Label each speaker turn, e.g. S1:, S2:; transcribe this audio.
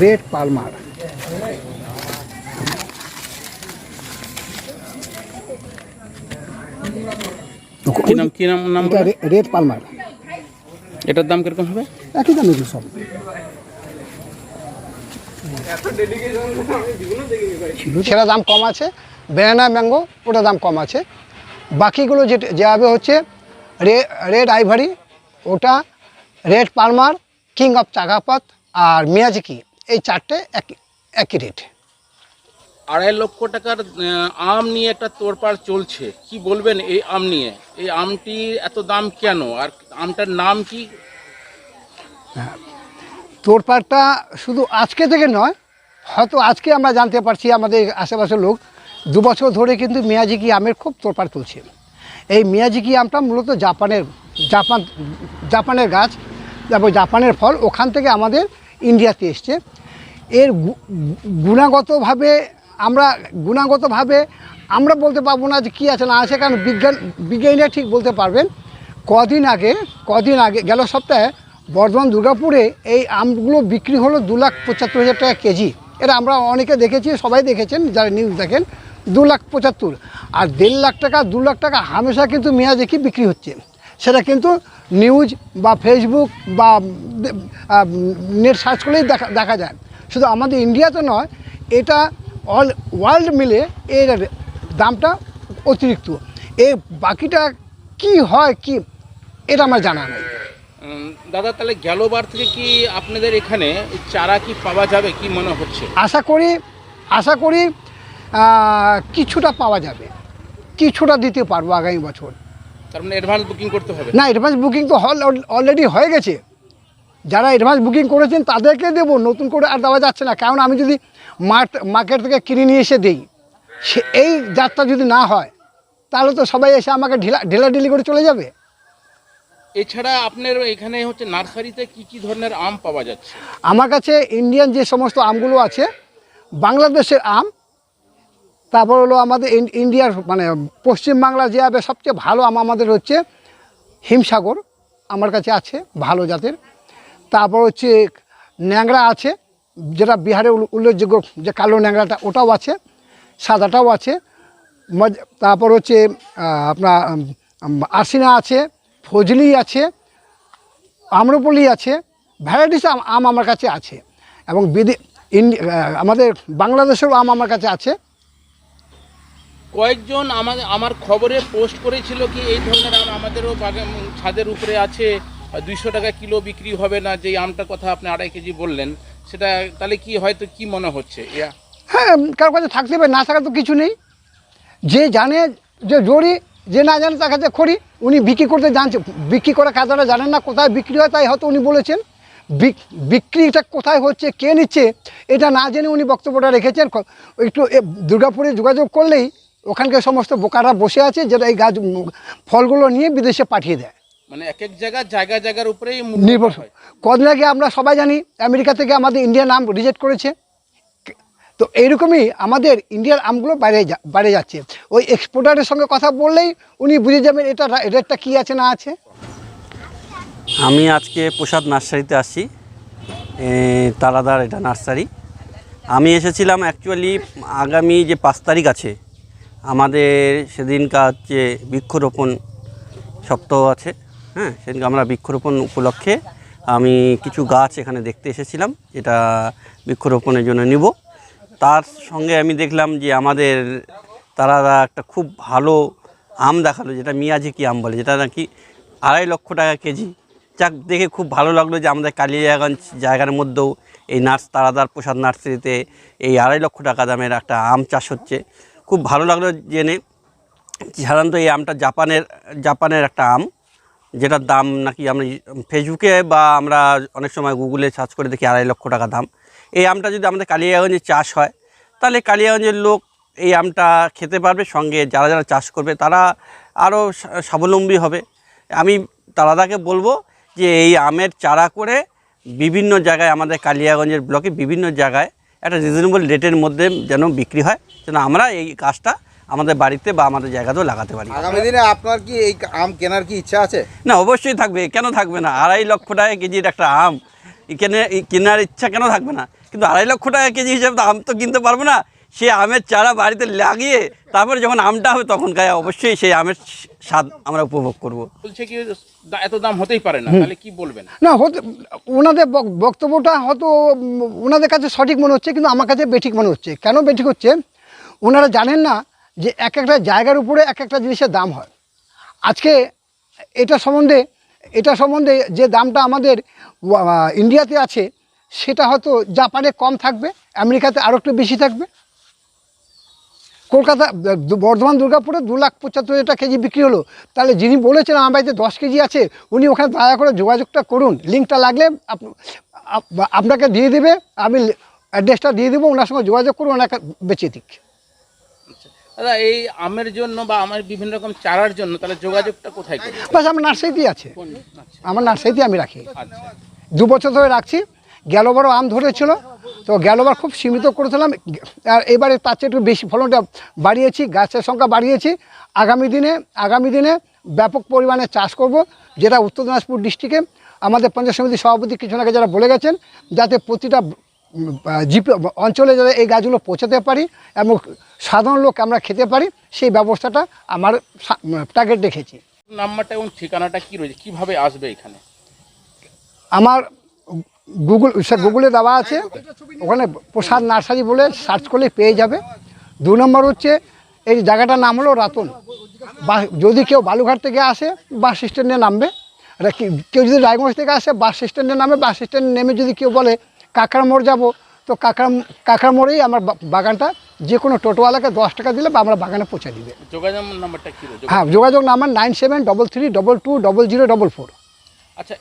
S1: Red Palmer.
S2: কি নাম কি নাম নাম
S1: এটা রে- রেড পালমার।
S2: এটার দাম কীরকম হবে?
S1: একই দাম এগুলো সব। সেটা দাম কম আছে ব্যানানা ম্যাঙ্গো ওটা দাম কম আছে। বাকিগুলো যেটা যেভাবে হচ্ছে রে রেড আইভারি ওটা রেড পালমার কিং অফ চাগাপাত আর মিয়াজিকি এই চারটে একই রেট
S2: আড়াই লক্ষ টাকার আম নিয়ে একটা তোড়পাড় চলছে। কি বলবেন এই আম নিয়ে? এই আমটি এত দাম কেন? আর আমটার নাম কি?
S1: তোরপাটটা শুধু আজকে থেকে নয় হয়তো আজকে আমরা জানতে পারছি আমাদের আশেপাশের লোক দু বছর ধরে কিন্তু মিয়াজিকি আমের খুব তোরপাট তুলছে। এই মিয়াজিকি আমটা মূলত জাপানের জাপান জাপানের গাছ তারপর জাপানের ফল ওখান থেকে আমাদের ইন্ডিয়াতে এসছে। এর গুণাগতভাবে আমরা গুণাগতভাবে আমরা বলতে পারব না যে কী আছে, না আছে, কারণ বিজ্ঞান, বিজ্ঞানীরা ঠিক বলতে পারবেন। কদিন আগে কদিন আগে, গেল সপ্তাহে বর্ধমান দুর্গাপুরে এই আমগুলো বিক্রি হলো দু লাখ পঁচাত্তর হাজার টাকা কেজি। এটা আমরা অনেকে দেখেছি, সবাই দেখেছেন, যারা নিউজ দেখেন, দু লাখ পঁচাত্তর। আর দেড় লাখ টাকা, দু লাখ টাকা হামেশা কিন্তু মেয়াজেকি বিক্রি হচ্ছে? সেটা কিন্তু নিউজ বা ফেসবুক বা নেট সার্চ করলেই দেখা দেখা যায়। শুধু আমাদের ইন্ডিয়াতে নয় এটা অল ওয়ার্ল্ড মিলে এর দামটা অতিরিক্ত। এ বাকিটা কি হয় কি এটা আমার জানা নেই।
S2: দাদা তাহলে গেলবার থেকে কি আপনাদের এখানে চারা কি পাওয়া যাবে? কি মনে হচ্ছে?
S1: আশা করি আশা করি কিছুটা পাওয়া যাবে। কিছুটা দিতে পারব আগামী বছর।
S2: তার মানে অ্যাডভান্স বুকিং করতে হবে।
S1: না অ্যাডভান্স বুকিং তো হল অলরেডি হয়ে গেছে। যারা অ্যাডভান্স বুকিং করেছেন তাদেরকে দেবো নতুন করে আর দেওয়া যাচ্ছে না। কারণ আমি যদি মার্ট মার্কেট থেকে কিনে নিয়ে এসে দিই সে এই যাত্রা যদি না হয় তাহলে তো সবাই এসে আমাকে ঢিলা ঢেলাঢিলি করে চলে যাবে।
S2: এছাড়া আপনার এখানে হচ্ছে নার্সারিতে কি কি ধরনের আম পাওয়া যাচ্ছে?
S1: আমার কাছে ইন্ডিয়ান যে সমস্ত আমগুলো আছে বাংলাদেশের আম তারপর হলো আমাদের ইন্ডিয়ার মানে পশ্চিমবাংলার যে আবে সবচেয়ে ভালো আম, আমাদের হচ্ছে হিমসাগর, আমার কাছে আছে, ভালো জাতের। তারপর হচ্ছে ন্যাংরা আছে, যেটা বিহারে উল্ল- উল্লেখযোগ্য যে কালো ন্যাংরাটা ওটাও আছে, সাদাটাও আছে। তারপর হচ্ছে আপনার আশিনা আছে, ফজলি আছে, আম্রপলি আছে ভ্যারাইটিস আম আমার কাছে আছে। এবং বিদে আমাদের বাংলাদেশেরও আম আমার কাছে আছে।
S2: কয়েকজন আমাদের আমার খবরে পোস্ট করেছিল কি এই ধরনের আম আমাদেরও বাগান ছাদের উপরে আছে, দুইশো টাকা কিলো বিক্রি হবে না যে আমটার কথা আপনি আড়াই কেজি বললেন, সেটা তাহলে কি হয়তো কি মনে হচ্ছে? ইয়া।
S1: হ্যাঁ কারোর কাছে থাকতে হবে, না থাকা তো কিছু নেই। যে জানে যে জড়ি যে না জানে তার কাছে খড়ি, উনি বিক্রি করতে জানছে। বিক্রি করা কাজটা জানেন না কোথায় বিক্রি হয়, তাই হয়তো উনি বলেছেন। বিক- বিক্রিটা কোথায় হচ্ছে, কে নিচ্ছে, এটা না জেনে উনি বক্তব্যটা রেখেছেন। একটু দুর্গাপুরে যোগাযোগ করলেই ওখানকার সমস্ত বোকারা বসে আছে যেটা এই গাছ ফলগুলো নিয়ে বিদেশে পাঠিয়ে দেয়।
S2: মানে এক এক জায়গা জায়গা জায়গার উপরেই
S1: নির্ভর
S2: হয়।
S1: কদিন আগে আমরা সবাই জানি আমেরিকা থেকে আমাদের ইন্ডিয়ার নাম রিজেক্ট করেছে। তো এইরকমই আমাদের ইন্ডিয়ার আমগুলো বাইরে যা- বাইরে যাচ্ছে। ওই এক্সপোর্টারের সঙ্গে কথা বললেই উনি বুঝে যাবেন এটা রেটটা কী আছে না আছে।
S3: আমি আজকে প্রসাদ নার্সারিতে আসছি এ, তারাদার এটা নার্সারি। আমি এসেছিলাম অ্যাকচুয়ালি আগামী যে পাঁচ তারিখ আছে আমাদের সেদিনকার হচ্ছে বৃক্ষরোপণ সপ্তাহ আছে হ্যাঁ? সেদিনকে আমরা বৃক্ষরোপণ উপলক্ষে আমি কিছু গাছ এখানে দেখতে এসেছিলাম, যেটা বৃক্ষরোপণের জন্য নিব। তার সঙ্গে আমি দেখলাম যে আমাদের তারা একটা খুব ভালো আম দেখাল, যেটা মিয়াজিকি আম বলে, যেটা নাকি আড়াই লক্ষ টাকা কেজি। যাক, দেখে খুব ভালো লাগল যে আমাদের কালিয়াগঞ্জ জায়গার মধ্যেও এই নার্স, তারাদার প্রসাদ নার্সারিতে এই আড়াই লক্ষ টাকা দামের একটা আম চাষ হচ্ছে। খুব ভালো লাগল জেনে। সাধারণত এই আমটা জাপানের জাপানের একটা আম, যেটার দাম নাকি আমরা ফেসবুকে বা আমরা অনেক সময় গুগলে সার্চ করে দেখি আড়াই লক্ষ টাকা দাম। এই আমটা যদি আমাদের কালিয়াগঞ্জে চাষ হয়, তাহলে কালিয়াগঞ্জের লোক এই আমটা খেতে পারবে। সঙ্গে যারা যারা চাষ করবে, তারা আরও স্বাবলম্বী হবে। আমি তারাদাকে বলব যে এই আমের চারা করে বিভিন্ন জায়গায় আমাদের কালিয়াগঞ্জের ব্লকে বিভিন্ন জায়গায় একটা রিজনেবল রেটের মধ্যে যেন বিক্রি হয় যেন আমরা এই কাজটা আমাদের বাড়িতে বা আমাদের জায়গাতেও লাগাতে পারি।
S4: আগামী দিনে আপনার কি এই আম কেনার কি ইচ্ছা আছে?
S3: না অবশ্যই থাকবে কেন থাকবে না? আড়াই লক্ষ টাকা কেজির একটা আম কেনে কেনার ইচ্ছা কেন থাকবে না? কিন্তু আড়াই লক্ষ টাকা কেজি হিসেবে তো আম তো কিনতে পারব না। সে আমের চারা বাড়িতে লাগিয়ে তারপরে যখন আমটা হবে তখন গায়ে অবশ্যই সেই আমের স্বাদ আমরা উপভোগ করব।
S2: বলছে কি এত দাম হতেই পারে না তাহলে কি বলবেন?
S1: না হতে ওনাদের বক্তব্যটা হয়তো ওনাদের কাছে সঠিক মনে হচ্ছে কিন্তু আমার কাছে বেঠিক মনে হচ্ছে। কেন বেঠিক হচ্ছে? ওনারা জানেন না যে এক একটা জায়গার উপরে এক একটা জিনিসের দাম হয়। আজকে এটা সম্বন্ধে এটা সম্বন্ধে যে দামটা আমাদের ইন্ডিয়াতে আছে সেটা হয়তো জাপানে কম থাকবে আমেরিকাতে আরও একটু বেশি থাকবে। কলকাতা বর্ধমান দুর্গাপুরে দু লাখ পঁচাত্তর হাজার কেজি বিক্রি হলো। তাহলে যিনি বলেছেন আমার বাড়িতে দশ কেজি আছে উনি ওখানে দয়া করে যোগাযোগটা করুন। লিঙ্কটা লাগলে আপ- আপ- আপনাকে দিয়ে দেবে আমি অ্যাড্রেসটা দিয়ে দেবো ওনার সঙ্গে যোগাযোগ করুন ওনাকে বেঁচে দিক।
S2: দাদা এই আমের জন্য বা আমার বিভিন্ন রকম চারার জন্য তাহলে যোগাযোগটা কোথায়
S1: বাস আমার নার্সারিতেই আছে। আমার নার্সারিতে আমি রাখি।
S2: আচ্ছা।
S1: দু বছর ধরে রাখছি। গেলবারও আম ধরেছিল। তো গেলবার খুব সীমিত করেছিলাম। আর এবারে তার চেয়ে একটু বেশি ফলনটা বাড়িয়েছি গাছের সংখ্যা বাড়িয়েছি। আগামী দিনে আগামী দিনে ব্যাপক পরিমাণে চাষ করব যেটা উত্তর দিনাজপুর ডিস্ট্রিক্টে আমাদের পঞ্চায়েত সমিতির সভাপতি কিছু আগে যারা বলে গেছেন যাতে প্রতিটা জিপি অঞ্চলে যাতে এই গাছগুলো পৌঁছাতে পারি এবং সাধারণ লোক আমরা খেতে পারি সেই ব্যবস্থাটা আমার টার্গেট রেখেছি।
S2: নাম্বারটা এবং ঠিকানাটা কী রয়েছে? কীভাবে আসবে এখানে?
S1: আমার গুগল গুগলে দেওয়া আছে। ওখানে প্রসাদ নার্সারি বলে সার্চ করলে পেয়ে যাবে। দু নম্বর হচ্ছে এই জায়গাটার নাম হলো রাতন। বা যদি কেউ বালুঘাট থেকে আসে বাস স্ট্যান্ডে নামবে। আর কেউ যদি রায়গঞ্জ থেকে আসে বাস স্ট্যান্ডে নামে। বাস স্ট্যান্ডে নেমে যদি কেউ বলে কাঁকড়া মোড় যাব তো কাঁকড়া কাঁকড়া মোড়েই আমার বাগানটা যে কোনো টোটোওয়ালাকে দশ টাকা দিলে বা আমরা বাগানে পৌঁছে দিবে।
S2: যোগাযোগ নাম্বারটা কি
S1: হ্যাঁ যোগাযোগ number nine seven double three double two double zero double four.
S2: আচ্ছা